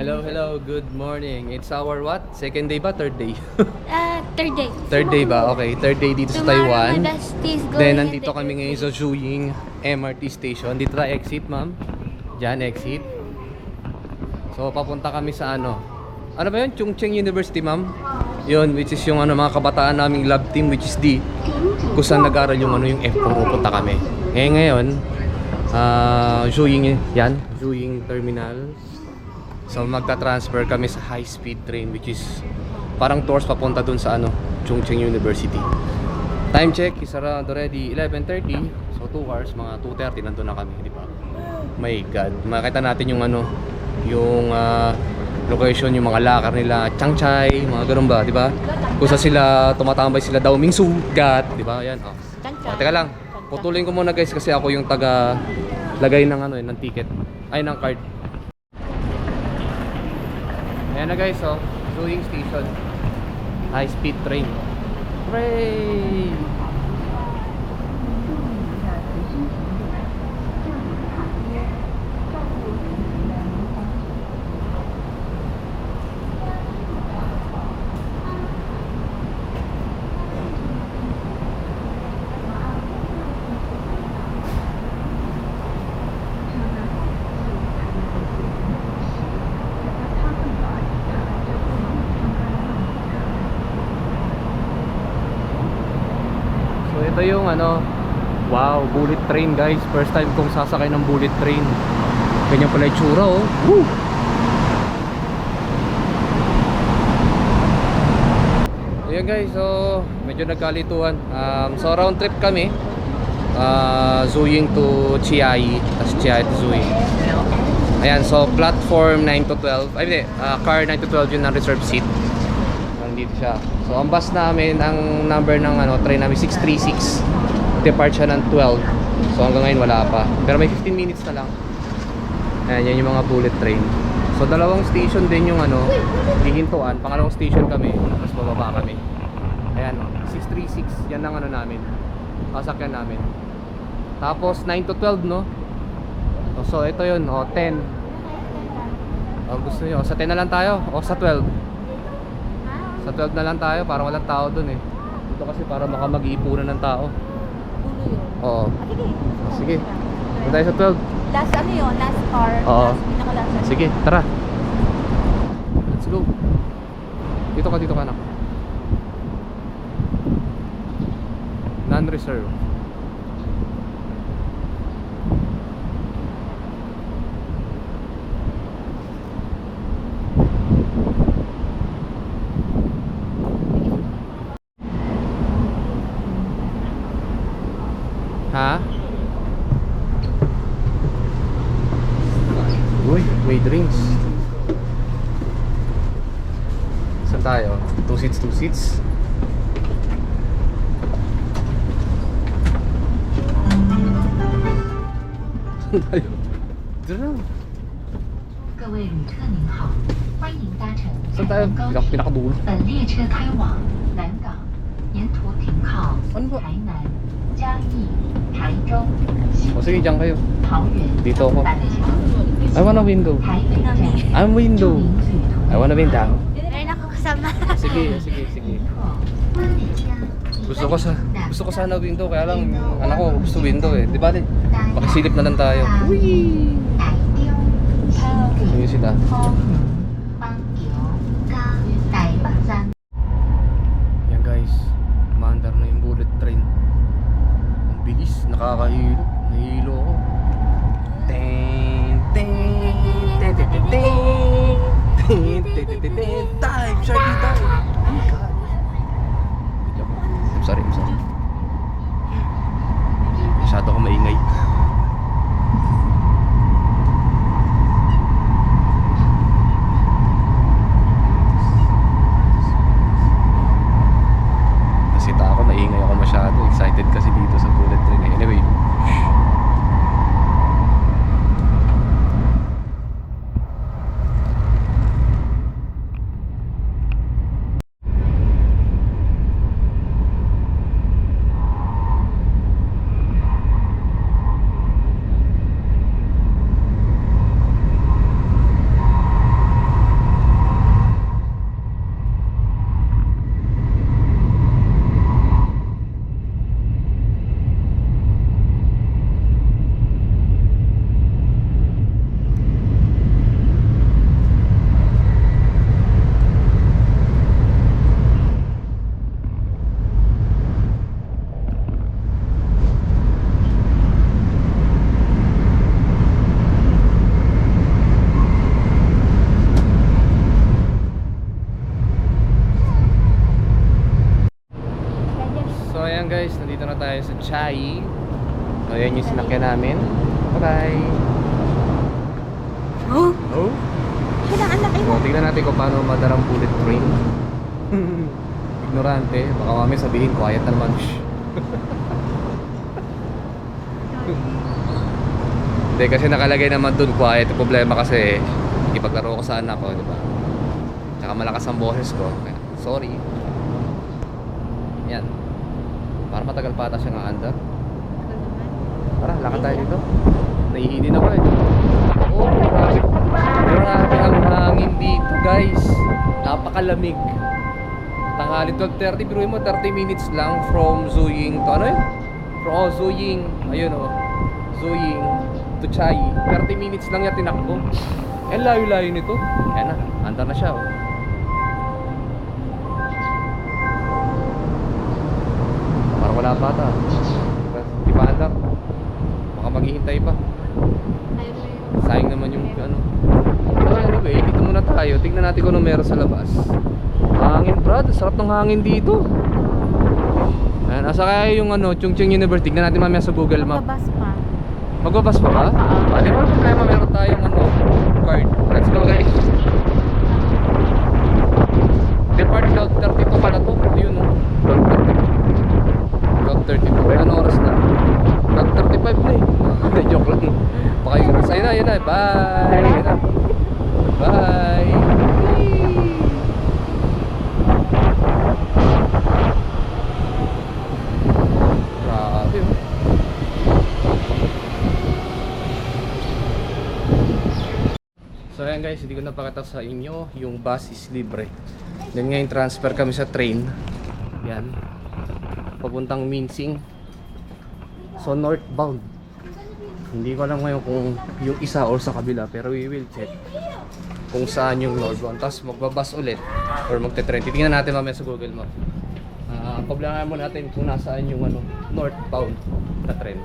Hello, hello. Good morning. It's our what? Second day ba? Third day? Uh, third day. Third day ba? Okay, third day dito sa Tomorrow, Taiwan. my going Then, in nandito the kami ngayon sa Zhuying MRT Station. Dito tayo exit, ma'am. Diyan, exit. So, papunta kami sa ano? Ano ba yun? Chungcheng University, ma'am? Yun, which is yung ano, mga kabataan naming lab team, which is the kung saan nag-aral yung ano, yung F4 pupunta kami. Eh, ngayon, ah, Zhuying, yan, Zhuying Terminal. So, magta-transfer kami sa high-speed train, which is parang tours papunta dun sa ano, Chungcheng University. Time check is around already 11.30. So 2 hours, mga 2.30 nandun na kami, di ba? My God. Makita natin yung ano, yung ah, location, yung mga lakar nila, Changchai, mga ganun ba, di ba? Kung saan sila tumatambay sila daw Mingsu, Gat, di ba? Yan, oh. Oh, teka lang. Putulin ko muna guys kasi ako yung taga lagay ng ano eh, ng ticket. Ay, ng card. Na guys, oh. Zhuing Station. High speed train. Hooray! So ito yung ano, wow, bullet train guys. First time kong sasakay ng bullet train. Ganyan pala yung tsura oh. Woo! Ayan guys, so medyo nagkalituan. Um, so round trip kami. Uh, Zuying to Chiai, tapos Chiai to Zuying. Ayan, so platform 9 to 12. Ay, hindi, uh, car 9 to 12 yun ang reserve seat. Nandito siya. So ang bus namin, ang number ng ano, train namin 636. Depart siya ng 12. So hanggang ngayon wala pa. Pero may 15 minutes na lang. Ayan, yan yung mga bullet train. So dalawang station din yung ano, hihintuan. Pangalawang station kami, tapos bababa kami. Ayan, 636. Yan ang ano namin. Sasakyan namin. Tapos 9 to 12, no? O, So ito yun, o 10. O gusto niyo, sa 10 na lang tayo o sa 12. Sa 12 na lang tayo, para walang tao dun eh. Dito kasi para baka mag-iipunan ng tao. Oo. O, sige. Doon tayo sa 12. Last ano yun? Last car? Oo. Last pinaka-last. Sige, tara. Let's go. Dito ka, dito ka anak. Non-reserve. seats tayo? Dito na. Saan tayo? Pinaka pinakabulo. Ano ba? O sige, dyan kayo. Dito ako. I want a window. I'm window. I want a window. Ay, nakakasama. Sige, sige. Gusto ko sa gusto ko sana window kaya lang anak ko gusto window eh. Di ba? Pakisilip na lang tayo. Uy. Ayun sila. Yan guys, maandar na yung bullet train. Ang bilis, nakakahilo. Nahilo ako. Ten, ten, ten, ten, ten, ten, ten, ten, sorry, sorry. Masyado ako maingay. Tayo sa Chai. So ayan yung sinakyan namin. Bye-bye! Oh, Oh? kailangan laki mo. So tignan natin kung paano madarang bullet train. Ignorante, baka mami sabihin quiet na naman. Hindi kasi nakalagay naman dun quiet. Yung problema kasi ipaglaro ko sa anak ko, di ba? Tsaka malakas ang boses ko. Sorry. Yan. Para matagal pa ata siya nga andar. Tara, lakad tayo dito. Naiinin ako eh. Oh, grabe. Grabe ang hangin dito, guys. Napakalamig. Tanghali 12.30, pero mo 30 minutes lang from Zuying to ano yun? From oh, Zuying, ayun oh. Zuying to Chai. 30 minutes lang yan tinakbo. Eh, layo-layo nito. Ayan na, andar na siya oh. Wala pa ata. Di pa andar. Baka maghihintay pa. Sayang naman yung ano. So anyway, dito muna tayo. Tingnan natin kung ano meron sa labas. Hangin, brad. Sarap ng hangin dito. Ayan, asa kaya yung ano, Chungcheng University. Tingnan natin mamaya sa Google Map. Mabas pa. Magbabas pa ba? Ah, di ba problema meron tayong ano, card. Let's go guys. Depart Cloud 32 pala to. Yun oh. Cloud 32. Cloud 32. Ano oras na? Cloud 35 na eh. Hindi, joke lang. Baka yung oras. Ayun na, ayun na. Bye! Bye! So ayan guys, hindi ko napakita sa inyo yung bus is libre. Then ngayon transfer kami sa train. Yan. Papuntang Minsing. So northbound. Hindi ko alam ngayon kung yung isa or sa kabila pero we will check kung saan yung northbound. Tapos magbabas ulit or magte-train. Titingnan natin mamaya sa Google Map. Ah, pablangan mo natin kung nasaan yung ano, northbound na train.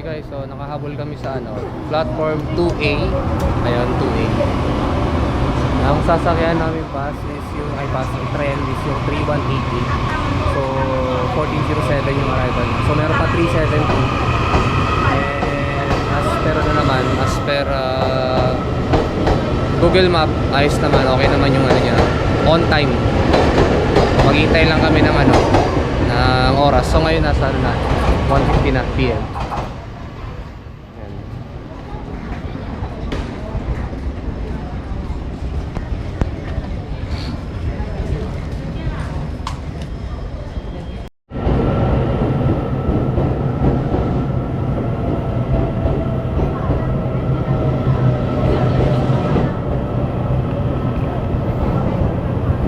Okay guys, so nakahabol kami sa ano, platform 2A. Ayun, 2A. Ang sasakyan namin pass is yung ay pass yung train is yung 3188. So 1407 yung arrival. So meron pa 372. And as per ano naman, as per uh, Google Map, ayos naman, okay naman yung ano niya. On time. Maghintay lang kami ng ano, ng oras. So ngayon nasa ano na, 1.50 na PM. Yan.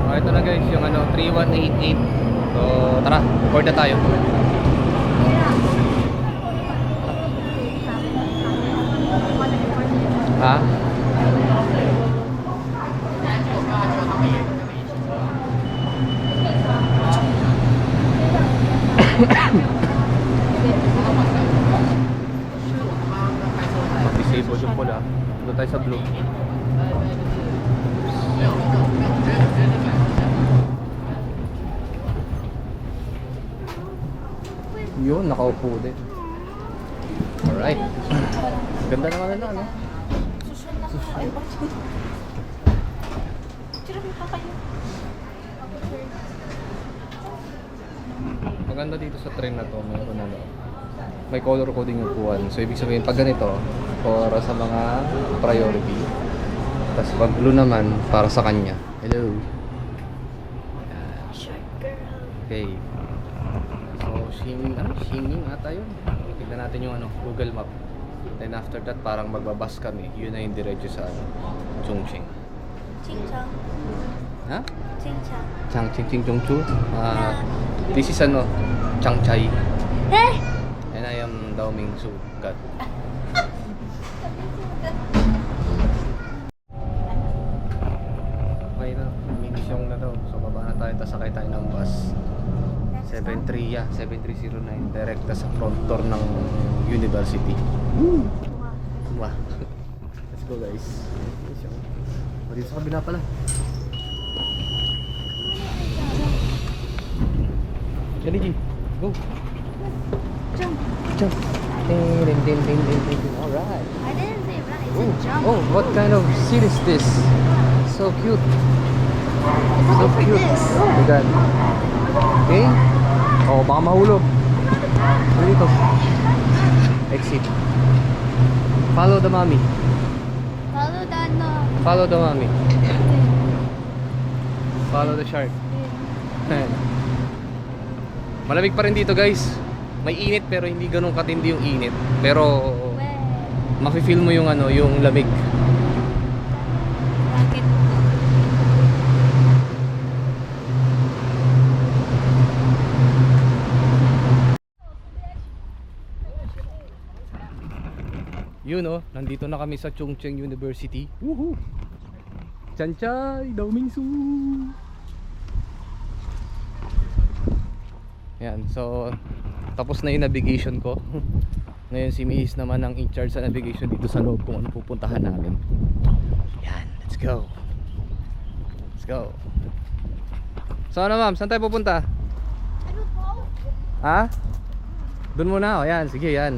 Oh, ito na guys, yung ano, 3188. So, tara, na tayo. Ha? Disable yung pula. Doon tayo sa blue. Yun, nakaupo din. Alright. Ganda naman na, ano? Maganda dito sa train na to, mayroon ano. May color coding yung upuan. So ibig sabihin pag ganito, para sa mga priority. Tapos pag blue naman, para sa kanya. Hello. Okay. So, Shining ata yun. Tignan natin yung ano, Google Map. Then after that, parang magbabas kami. Yun na yung diretso sa ano, Chongqing. Ching-chang. Ha? Ching-chang. Chang Ching Ching Chong Chu. Ah, this is ano, Chang Chai. Eh! And I am Dao Ming Su. God. Bus. 73, yeah, 7309. Direct sa front door ng University. Wah. Let's go guys. Dito sa kabila pala. Dali, G. Go. Jump. Jump. Ding, ding, ding, ding, ding, ding. Alright. I didn't say run, I Oh, said jump. oh, what kind of seat is this? So cute. So cute. Oh my god. Okay. Oh, baka mahulog. Ano dito? Exit. Follow the mommy. Follow the no. Follow the mommy. Follow the shark. Malamig pa rin dito guys. May init pero hindi ganun katindi yung init. Pero mafe-feel mo yung ano, yung lamig. bakit? Yun oh, nandito na kami sa Chongqing University. Woohoo! Chanchay, Daomingsu! Yan, so tapos na yung navigation ko. Ngayon si Miss naman ang in charge sa navigation dito sa loob kung ano pupuntahan namin. Yan, let's go. Let's go. So ano ma'am, saan tayo pupunta? Ano po? Ha? Doon muna, oh, yan, sige. Yan.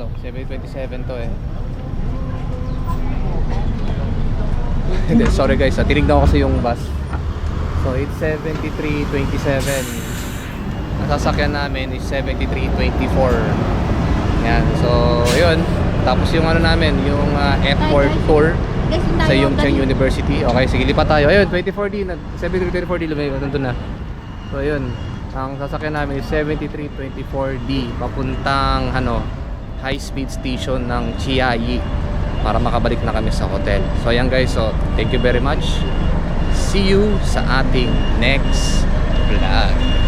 Dito, 727 to eh. Hindi, sorry guys, ah, tinignan ko kasi yung bus. So, it's 7327. Ang sasakyan namin is 7324. Yan, so, yun. Tapos yung ano namin, yung ah, airport tour Guys, yung sa Yongcheng. University. Okay, sige, lipat tayo. Ayun, 24D, na- 7324D, lumay, nandun na. So, yun. Ang sasakyan namin is 7324D, papuntang, ano, high-speed station ng Chiayi para makabalik na kami sa hotel. So, ayan guys, so, thank you very much. See you sa ating next vlog.